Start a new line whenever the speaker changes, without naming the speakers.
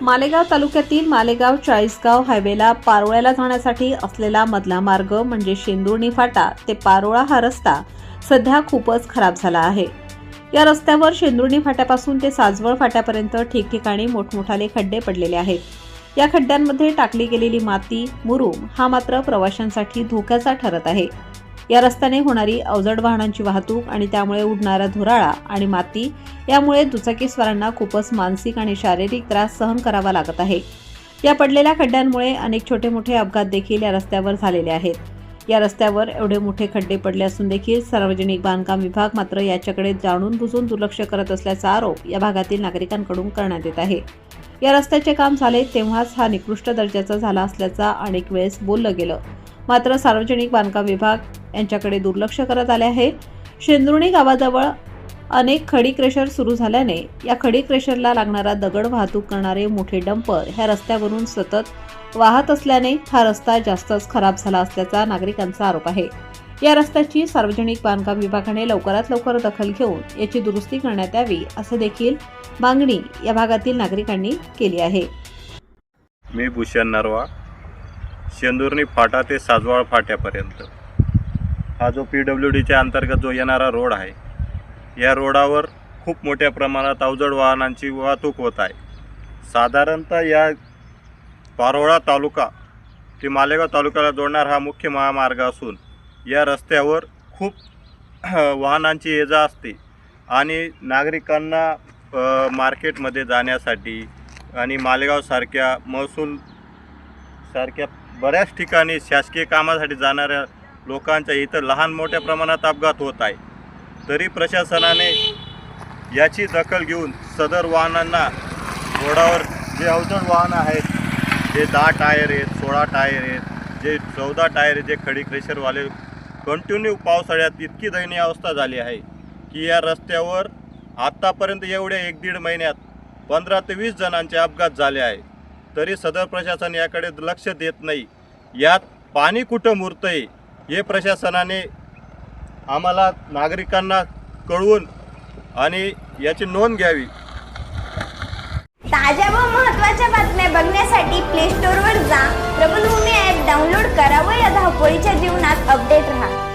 मालेगाव तालुक्यातील मालेगाव चाळीसगाव हायवेला पारोळ्याला जाण्यासाठी असलेला मधला मार्ग म्हणजे शेंदुर्णी फाटा ते पारोळा हा रस्ता सध्या खूपच खराब झाला आहे. या रस्त्यावर शेंदुर्णी फाट्यापासून ते साजवळ फाट्यापर्यंत ठिकठिकाणी मोठमोठाले खड्डे पडलेले आहेत. या खड्ड्यांमध्ये टाकली गेलेली माती मुरुम हा मात्र प्रवाशांसाठी धोक्याचा ठरत आहे. या रस्त्याने होणारी अवजड वाहनांची वाहतूक आणि त्यामुळे उडणारा धुराळा आणि माती यामुळे दुचाकीस्वारांना खूपच मानसिक आणि शारीरिक त्रास सहन करावा लागत आहे. या पडलेल्या खड्ड्यांमुळे अनेक छोटे मोठे अपघात देखील या रस्त्यावर झालेले आहेत. या रस्त्यावर एवढे मोठे खड्डे पडले असून देखील सार्वजनिक बांधकाम विभाग मात्र याच्याकडे जाणून बुजून दुर्लक्ष करत असल्याचा आरोप या भागातील नागरिकांकडून करण्यात येत आहे. या रस्त्याचे काम झाले तेव्हाच हा निकृष्ट दर्जाचा झाला असल्याचा अनेक वेळेस बोललं गेलं. मात्र सार्वजनिक बांधकाम विभाग यांच्याकडे दुर्लक्ष करत आले आहे. शेंदुर्णी गावाजवळ अनेक खडी क्रेशर सुरू झाल्याने या खडी क्रेशरला लागणारा दगड वाहतूक करणारे मोठे डंपर ह्या रस्त्यावरून सतत वाहत असल्याने हा रस्ता जास्तच खराब झाला असल्याचा नागरिकांचा आरोप आहे. या रस्त्याची सार्वजनिक बांधकाम विभागाने लवकरात लवकर दखल घेऊन याची दुरुस्ती करण्यात यावी असे देखील मागणी या भागातील नागरिकांनी केली आहे.
मी भूषण नरवा शेंदुर्णी फाटा ते साजवाळ फाट्यापर्यंत. हा जो पी डब्ल्यू डीच्या अंतर्गत जो येणारा रोड आहे या रोडावर खूप मोठ्या प्रमाणात अवजड वाहनांची वाहतूक होत आहे. साधारणतः या पारोळा तालुका ते मालेगाव तालुक्याला जोडणारा हा मुख्य महामार्ग असून या रस्त्यावर खूप वाहनांची ये जा असते आणि नागरिकांना मार्केटमध्ये जाण्यासाठी आणि मालेगावसारख्या महसूल सारख्या बऱ्याच ठिकाणी शासकीय कामासाठी जाणाऱ्या लोकांच्या इथं लहान मोठ्या प्रमाणात अपघात होत आहे. तरी प्रशासनाने याची दखल घेऊन सदर वाहनांना रोडावर जे अवजड वाहनं आहेत जे दहा टायर आहेत सोळा टायर आहेत जे चौदा टायर आहेत जे खडी क्रेशरवाले कंटिन्यू पावसाळ्यात इतकी दयनीय अवस्था झाली आहे की या रस्त्यावर आत्तापर्यंत एवढ्या एक दीड महिन्यात पंधरा ते वीस जणांचे अपघात झाले आहे. तरी सदर प्रशासन याकडे लक्ष देत नाही. यात पाणी कुठं मुरतं आहे हे प्रशासनाने आम्हाला नागरिकांना कळवून आणि याची नोंद घ्यावी.
ताज्या व महत्त्वाच्या बातम्या बघण्यासाठी प्ले स्टोअरवर जा. प्रबलभूमी ॲप डाउनलोड करा व या धावपळीच्या जीवनात अपडेट राहा.